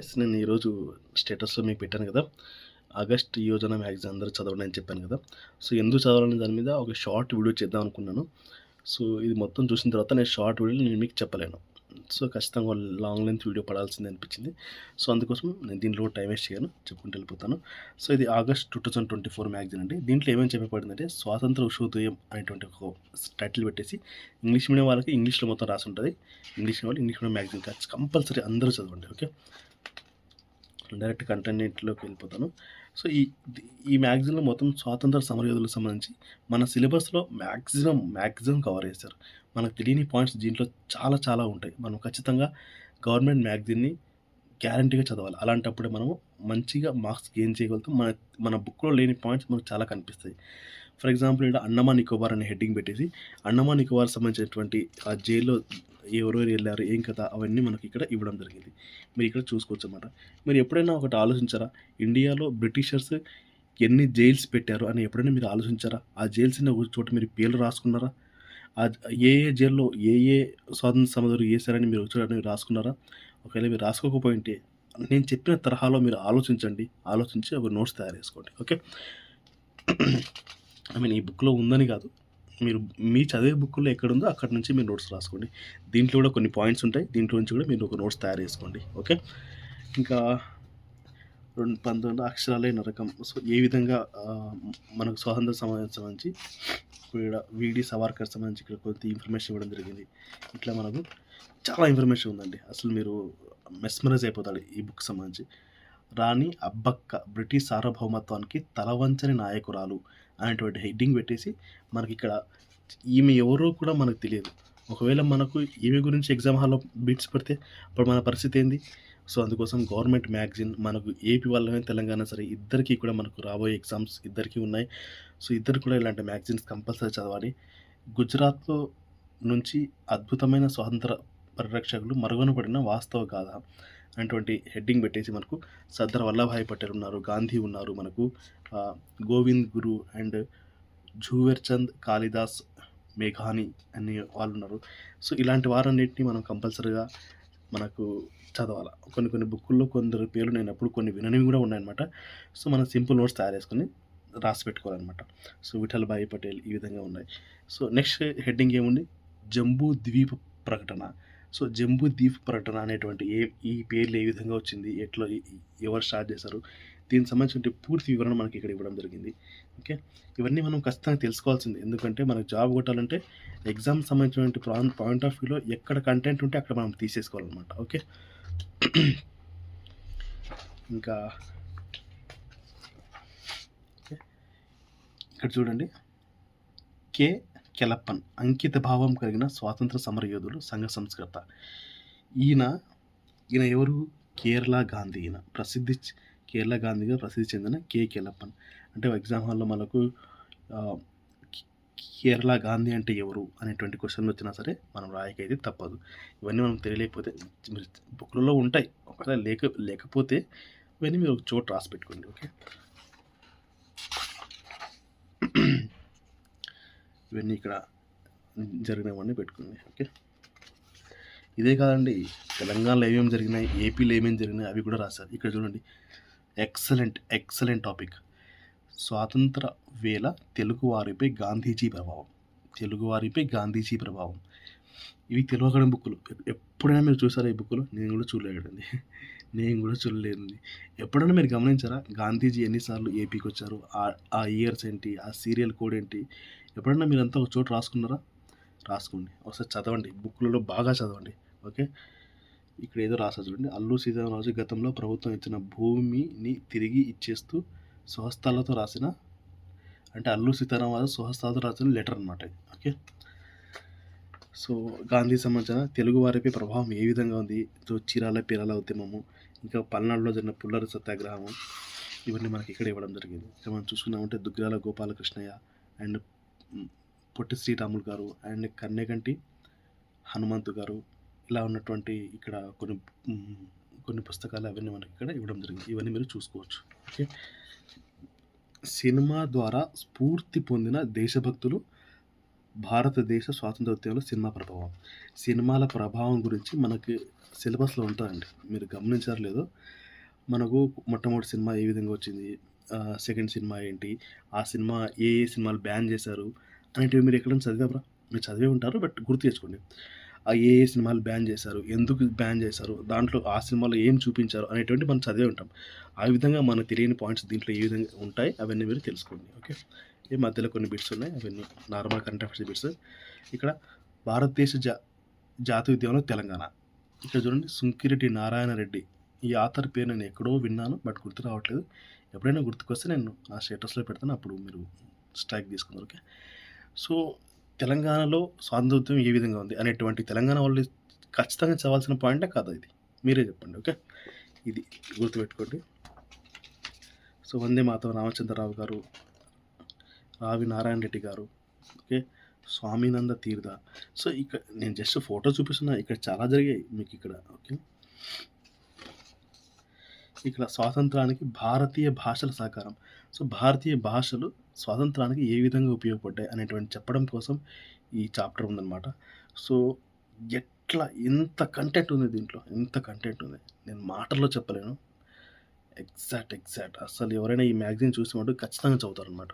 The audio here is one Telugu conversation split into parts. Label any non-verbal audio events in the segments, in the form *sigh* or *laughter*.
ఎస్ నేను ఈరోజు స్టేటస్‌లో మీకు పెట్టాను కదా! ఆగస్ట్ యోజన మ్యాగజైన్ అందరూ చదవండి అని చెప్పాను కదా! సో, ఎందుకు చదవాలని దాని మీద ఒక షార్ట్ వీడియో చేద్దాం అనుకున్నాను. సో, ఇది మొత్తం చూసిన తర్వాత నేను షార్ట్ వీడియో నేను మీకు చెప్పలేను. సో, ఖచ్చితంగా లాంగ్ లెంత్ వీడియో పడాల్సింది అనిపించింది. సో, అందుకోసం నేను దీంట్లో టైం వేస్ట్ చేయను. చెప్పుకుంటూ వెళ్ళిపోతాను. సో, ఇది ఆగస్ట్ 2024 మ్యాగజైన్ అండి. దీంట్లో ఏమేమి చెప్పబడిందంటే స్వాతంత్ర ఉషోదయం అనేటువంటి ఒక టైటిల్ పెట్టేసి ఇంగ్లీష్ మీడియం వాళ్ళకి ఇంగ్లీష్‌లో మొత్తం రాసి ఉంటుంది ఇంగ్లీష్ మీడియం వాళ్ళు ఇంగ్లీష్ మీడియం మ్యాగజైన్ ఖచ్ కంపల్సరీ అందరూ చదవండి. ఓకే. డైరెక్ట్ కంటెంట్‌లోకి వెళ్ళిపోతాను. సో, ఈ ఈ మ్యాగజైన్‌లో మొత్తం స్వాతంత్ర సమరయోధులకు సంబంధించి మన సిలబస్‌లో మ్యాక్సిమం మ్యాక్సిమం కవర్ చేశారు. మనకు తెలియని పాయింట్స్ దీంట్లో చాలా చాలా ఉంటాయి. మనం ఖచ్చితంగా గవర్నమెంట్ మ్యాగజైన్‌ని గ్యారంటీగా చదవాలి. అలాంటప్పుడే మనము మంచిగా మార్క్స్ గెయిన్ చేయగలుగుతాం. మన మన బుక్‌లో లేని పాయింట్స్ మనకు చాలా కనిపిస్తాయి. ఫర్ ఎగ్జాంపుల్ ఇక్కడ అండమాన్ నికోబార్ అనే హెడ్డింగ్ పెట్టేసి అండమాన్ నికోబార్ సంబంధించినటువంటి ఆ జైల్‌లో ఎవరెవరు వెళ్ళారు ఏం కథ అవన్నీ మనకి ఇక్కడ ఇవ్వడం జరిగింది. మీరు ఇక్కడ చూసుకోవచ్చు అన్నమాట మీరు ఎప్పుడైనా ఒకటి ఆలోచించారా? ఇండియాలో బ్రిటిషర్స్ ఎన్ని జైల్స్ పెట్టారు అని ఎప్పుడైనా మీరు ఆలోచించారా? ఆ జైల్స్ ఒక చోట మీరు పేర్లు రాసుకున్నారా? ఆ ఏ ఏ జైల్‌లో ఏ ఏ స్వాతంత్ర సమధులు ఏసారని మీరు వచ్చారని రాసుకున్నారా? ఒకవేళ మీరు రాసుకోకపోయింటే నేను చెప్పిన తరహాలో మీరు ఆలోచించండి. ఆలోచించి ఒక నోట్స్ తయారు చేసుకోండి. ఓకే. *clears throat* ఐ మీన్ ఈ బుక్‌లో ఉందని కాదు. మీరు మీ చదివే బుక్‌లో ఎక్కడుందో అక్కడి నుంచి మీరు నోట్స్ రాసుకోండి. దీంట్లో కూడా కొన్ని పాయింట్స్ ఉంటాయి. దీంట్లో నుంచి కూడా మీరు ఒక నోట్స్ తయారు చేసుకోండి. ఓకే. ఇంకా రెండు 19 అక్షరాలే నరకం. సో, ఏ విధంగా మనకు స్వాతంత్ర సమాజం సంబంధించి ఇక్కడ వీడి సవార్కర్ సంబంధించి ఇక్కడ కొంత ఇన్ఫర్మేషన్ ఇవ్వడం జరిగింది. ఇట్లా మనకు చాలా ఇన్ఫర్మేషన్ ఉందండి. అసలు మీరు మెస్మరైజ్ అయిపోతాడు ఈ బుక్ సంబంధించి. రాణి అబ్బక్క బ్రిటిష్ సార్వభౌమత్వానికి తలవంచని నాయకురాలు అనేటువంటి హెడ్డింగ్ పెట్టేసి మనకిక్కడ ఈమె ఎవరో కూడా మనకు తెలియదు. ఒకవేళ మనకు ఈమె గురించి ఎగ్జామ్ హాల్‌లో బీట్స్ పడితే అప్పుడు మన పరిస్థితి ఏంది? సో, అందుకోసం గవర్నమెంట్ మ్యాగజైన్ మనకు ఏపీ వాళ్ళని, తెలంగాణ సరే ఇద్దరికీ కూడా మనకు రాబోయే ఎగ్జామ్స్ ఇద్దరికీ ఉన్నాయి. సో, ఇద్దరు కూడా ఇలాంటి మ్యాగజైన్స్ కంపల్సరీ చదవాలి. గుజరాత్‌లో నుంచి అద్భుతమైన స్వాతంత్ర పరిరక్షకులు మరుగున పడిన వాస్తవ గాథ అనేటువంటి హెడ్డింగ్ పెట్టేసి మనకు సర్దార్ వల్లభాయ్ పటేల్ ఉన్నారు. గాంధీ ఉన్నారు మనకు. గోవింద్ గురు అండ్ జూవెర్ చంద్, కాళిదాస్, మేఘాని అనే వాళ్ళున్నారు. సో, ఇలాంటి వారన్నింటినీ మనం కంపల్సరీగా మనకు చదవాలి కొన్ని కొన్ని బుక్కుల్లో కొందరు పేర్లు నేను ఎప్పుడు కొన్ని విననివి కూడా ఉన్నాయన్నమాట. సో, మనం సింపుల్ నోట్స్ తయారు చేసుకొని రాసి పెట్టుకోవాలన్నమాట. సో, విఠల్భాయ్ పటేల్ ఈ విధంగా ఉన్నాయి. సో, నెక్స్ట్ హెడ్డింగ్ ఏముంది? జంబూ ద్వీప ప్రకటన. సో, జంబూ దీప్ ప్రకటన అనేటువంటి ఏ ఈ పేర్లు ఏ విధంగా వచ్చింది? ఎట్లా ఎవరు స్టార్ట్ చేశారు? దీనికి సంబంధించిన పూర్తి వివరణ మనకి ఇక్కడ ఇవ్వడం జరిగింది. ఓకే. ఇవన్నీ మనం ఖచ్చితంగా తెలుసుకోవాల్సింది ఎందుకంటే మనకు జాబ్ కొట్టాలంటే ఎగ్జామ్ సంబంధించినటువంటి పాయింట్ ఆఫ్ వ్యూలో ఎక్కడ కంటెంట్ ఉంటే అక్కడ మనం తీసేసుకోవాలన్నమాట. ఓకే. ఇంకా ఇక్కడ చూడండి. కే కెలప్పన్ అంకిత భావం కలిగిన స్వాతంత్ర సమరయోధులు, సంఘ సంస్కర్త. ఈయన ఈయన ఎవరు? కేరళ గాంధీ ఈయన. ప్రసిద్ధి కేరళ గాంధీగా ప్రసిద్ధి చెందిన కే కెలప్పన్. అంటే ఎగ్జామ్ హాల్‌లో మనకు కేరళ గాంధీ అంటే ఎవరు? అనేటువంటి క్వశ్చన్లు వచ్చినా సరే మనం రాయకైతే తప్పదు. ఇవన్నీ మనకు తెలియలేకపోతే బుక్‌లలో ఉంటాయి. ఒకవేళ లేక లేకపోతే ఇవన్నీ మీరు ఒక చోటు రాసి పెట్టుకోండి. ఓకే. ఇవన్నీ ఇక్కడ జరిగినవన్నీ పెట్టుకుంది ఓకే. ఇదే కాదండి. తెలంగాణలో ఏమేమి జరిగినాయి, ఏపీలో ఏమేమి జరిగినాయి అవి కూడా రాశారు. ఇక్కడ చూడండి. Excellent, excellent topic. స్వాతంత్ర వేళ తెలుగువారిపై గాంధీజీ ప్రభావం. తెలుగువారిపై గాంధీజీ ప్రభావం. ఇవి తెలవకడం బుక్కులు. ఎప్పుడైనా మీరు చూసారా ఈ బుక్కులు? నేను కూడా చూడలేదండి. నేను కూడా చూడలేదండి. ఎప్పుడైనా మీరు గమనించారా? గాంధీజీ ఎన్నిసార్లు ఏపీకి వచ్చారు? ఆ ఇయర్స్ ఏంటి? ఆ సీరియల్ కోడ్ ఏంటి? ఎప్పుడైనా మీరంతా ఒక చోటు రాసుకున్నారా? రాసుకోండి. ఒకసారి చదవండి. బుక్‌లలో బాగా చదవండి. ఓకే. ఇక్కడ ఏదో రాసా చూడండి. అల్లు సీతారామరాజు గతంలో ప్రభుత్వం ఇచ్చిన భూమిని తిరిగి ఇచ్చేస్తూ స్వహస్తాలతో రాసిన అంటే అల్లు సీతారామరాజు స్వహస్తాలతో రాసిన లెటర్ అన్నమాట ఓకే. సో, గాంధీ సంబంధించిన తెలుగువారిపై ప్రభావం ఏ విధంగా ఉంది? సో, చీరాల పీరాల ఉద్యమము, ఇంకా పల్నాడులో జరిగిన పుల్లరి సత్యాగ్రహము ఇవన్నీ మనకి ఇక్కడ ఇవ్వడం జరిగింది. ఇక మనం చూసుకున్నామంటే దుగ్గిరాల గోపాలకృష్ణయ్య అండ్ పొట్టి శ్రీరాములు గారు అండ్ కన్నెగంటి హనుమంతు గారు ఇలా ఉన్నటువంటి ఇక్కడ కొన్ని కొన్ని పుస్తకాలు అవన్నీ మనకి ఇక్కడ ఇవ్వడం జరిగింది. ఇవన్నీ మీరు చూసుకోవచ్చు. ఓకే. సినిమా ద్వారా స్ఫూర్తి పొందిన దేశభక్తులు భారతదేశ స్వాతంత్రోద్యమంలో సినిమా ప్రభావం. సినిమాల ప్రభావం గురించి మనకి సిలబస్‌లో ఉంటుందండి మీరు గమనించారో లేదో, మనకు మొట్టమొదటి సినిమా ఏ విధంగా వచ్చింది, సెకండ్ సినిమా ఏంటి, ఆ సినిమా ఏ, ఏ సినిమాలు బ్యాన్ చేశారు అనేటివి మీరు ఎక్కడైనా చదివారా? మీరు చదివే ఉంటారు. బట్ గుర్తు తెచ్చుకోండి. ఆ ఏ, ఏ సినిమాలు బ్యాన్ చేశారు, ఎందుకు బ్యాన్ చేశారు, దాంట్లో ఆ సినిమాలో ఏం చూపించారు అనేటువంటి మనం చదివే ఉంటాం. ఆ విధంగా మనకు తెలియని పాయింట్స్ దీంట్లో ఏ విధంగా ఉంటాయి అవన్నీ మీరు తెలుసుకోండి. ఓకే. ఈ మధ్యలో కొన్ని బిట్స్ ఉన్నాయి. అవన్నీ నార్మల్ కరెంట్ అఫైర్స్ బిట్స్. ఇక్కడ భారతదేశ జా జాతీయ ఉద్యమంలో తెలంగాణ. ఇక్కడ చూడండి సుంకిరెడ్డి నారాయణ రెడ్డి. ఈ ఆథర్ పేరు నేను ఎక్కడో విన్నాను. బట్ గుర్తు రావట్లేదు. ఎప్పుడైనా గుర్తుకొస్తే నేను నా స్టేటస్‌లో పెడతాను. అప్పుడు మీరు స్ట్రైక్ తీసుకుందరు ఓకే. సో, తెలంగాణలో స్వాతంత్రం ఏ విధంగా ఉంది అనేటువంటి తెలంగాణ వాళ్ళు ఖచ్చితంగా చదవాల్సిన పాయింటే కాదు ఇది? మీరే చెప్పండి. ఓకే. ఇది గుర్తుపెట్టుకోండి. సో, వందే మాధవ రామచంద్రరావు గారు, రావి నారాయణ రెడ్డి గారు, ఓకే. స్వామినంద తీర్థ. సో, ఇక నేను జస్ట్ ఫోటో చూపిస్తున్నా. ఇక్కడ చాలా జరిగాయి మీకు ఇక్కడ ఓకే. ఇక్కడ స్వాతంత్రానికి భారతీయ భాషల సహకారం. సో, భారతీయ భాషలు స్వాతంత్రానికి ఏ విధంగా ఉపయోగపడ్డాయి అనేటువంటి చెప్పడం కోసం ఈ చాప్టర్ ఉందనమాట. సో, ఎట్లా ఎంత కంటెంట్ ఉంది దీంట్లో. ఎంత కంటెంట్ ఉంది. నేను మాటల్లో చెప్పలేను. Exact, exact. అసలు ఎవరైనా ఈ మ్యాగజైన్ చూసినప్పుడు ఖచ్చితంగా చదువుతారనమాట.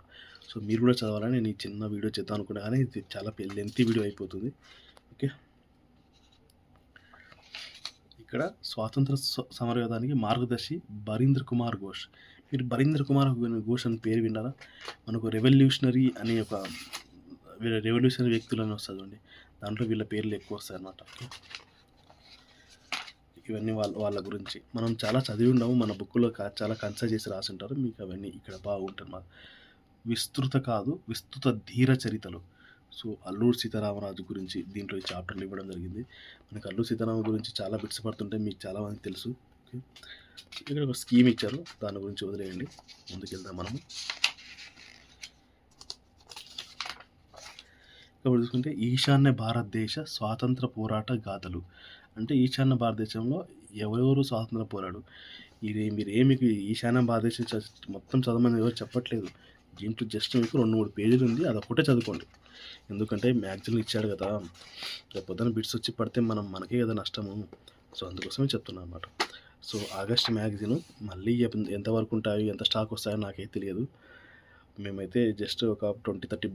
సో, మీరు కూడా చదవాలని నేను ఈ చిన్న వీడియో చేద్దాం అనుకున్నా కానీ ఇది చాలా లెంతీ వీడియో అయిపోతుంది. ఓకే. ఇక్కడ స్వాతంత్ర స సమరయోధానికి మార్గదర్శి బరీంద్ర కుమార్ ఘోష్. మీరు బరీంద్ర కుమార్ ఘోష్ అని పేరు విన్నారా? మనకు రెవల్యూషనరీ అనే ఒక వీళ్ళ రెవల్యూషనరీ వ్యక్తులని వస్తది చూడండి. దాంట్లో వీళ్ళ పేర్లు ఎక్కువ వస్తాయి అన్నమాట ఇవన్నీ వాళ్ళ వాళ్ళ గురించి. మనం చాలా చదివి ఉండము. మన బుక్‌లో చాలా కన్సల్ట్ చేసి రాసి ఉంటారు మీకు అవన్నీ ఇక్కడ బాగుంటదన్నమాట. విస్తృత కాదు విస్తృత ధీర చరితలు. సో, అల్లూరు సీతారామరాజు గురించి దీంట్లో ఈ చాప్టర్లు ఇవ్వడం జరిగింది. మనకి అల్లూరు సీతారామ గురించి చాలా బిట్స్ పడుతుంటే మీకు చాలామంది తెలుసు. ఓకే. ఇక్కడ ఒక స్కీమ్ ఇచ్చారు. దాని గురించి వదిలేయండి. ముందుకెళ్దాం మనము. ఇప్పుడు చూసుకుంటే ఈశాన్య భారతదేశ స్వాతంత్ర పోరాట గాథలు. అంటే ఈశాన్య భారతదేశంలో ఎవరెవరు స్వాతంత్ర పోరాడు. ఇది మీరేమి ఈశాన్య భారతదేశం మొత్తం చదవమని ఎవరు చెప్పట్లేదు. దీంట్లో జస్ట్ మీకు 2, 3 పేజీలు ఉంది. అది ఒకటే చదువుకోండి. ఎందుకంటే మ్యాగ్జిన్ ఇచ్చాడు కదా! రేపు పొద్దున బిట్స్ వచ్చి పడితే మనం మనకే కదా నష్టము. సో, అందుకోసమే చెప్తున్నా అనమాట. సో, ఆగస్ట్ మ్యాగజైన్ మళ్ళీ ఎంతవరకు ఉంటాయో ఎంత స్టాక్ వస్తాయో నాకైతే తెలియదు. మేమైతే జస్ట్ ఒక 20, 30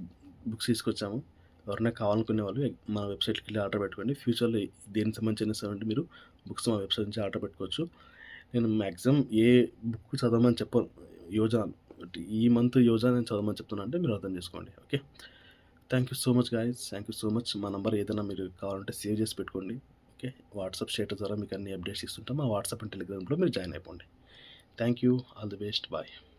బుక్స్ తీసుకొచ్చాము. ఎవరైనా కావాలనుకునే వాళ్ళు మన వెబ్సైట్కి వెళ్ళి ఆర్డర్ పెట్టుకోండి. ఫ్యూచర్‌లో దేనికి సంబంధించినటువంటి మీరు బుక్స్ మా వెబ్‌సైట్ నుంచి ఆర్డర్ పెట్టుకోవచ్చు. నేను మ్యాక్సిమం ఏ బుక్ చదవమని చెప్పను. యోజన ఈ మంత్ యోజన నేను చదవమని చెప్తున్నా అంటే మీరు అర్థం చేసుకోండి. Okay. Thank you so much guys thank you so much. మా నెంబర్ ఏదైనా మీరు కావాలంటే సేవ్ చేసి పెట్టుకోండి. ఓకే. వాట్సాప్ స్టేటస్ ద్వారా మీకు అన్ని అప్డేట్స్ ఇస్తుంటాం. మా వాట్సాప్ అండ్ టెలిగ్రామ్లో మీరు జాయిన్ అయిపోండి. Thank you. All the best. Bye.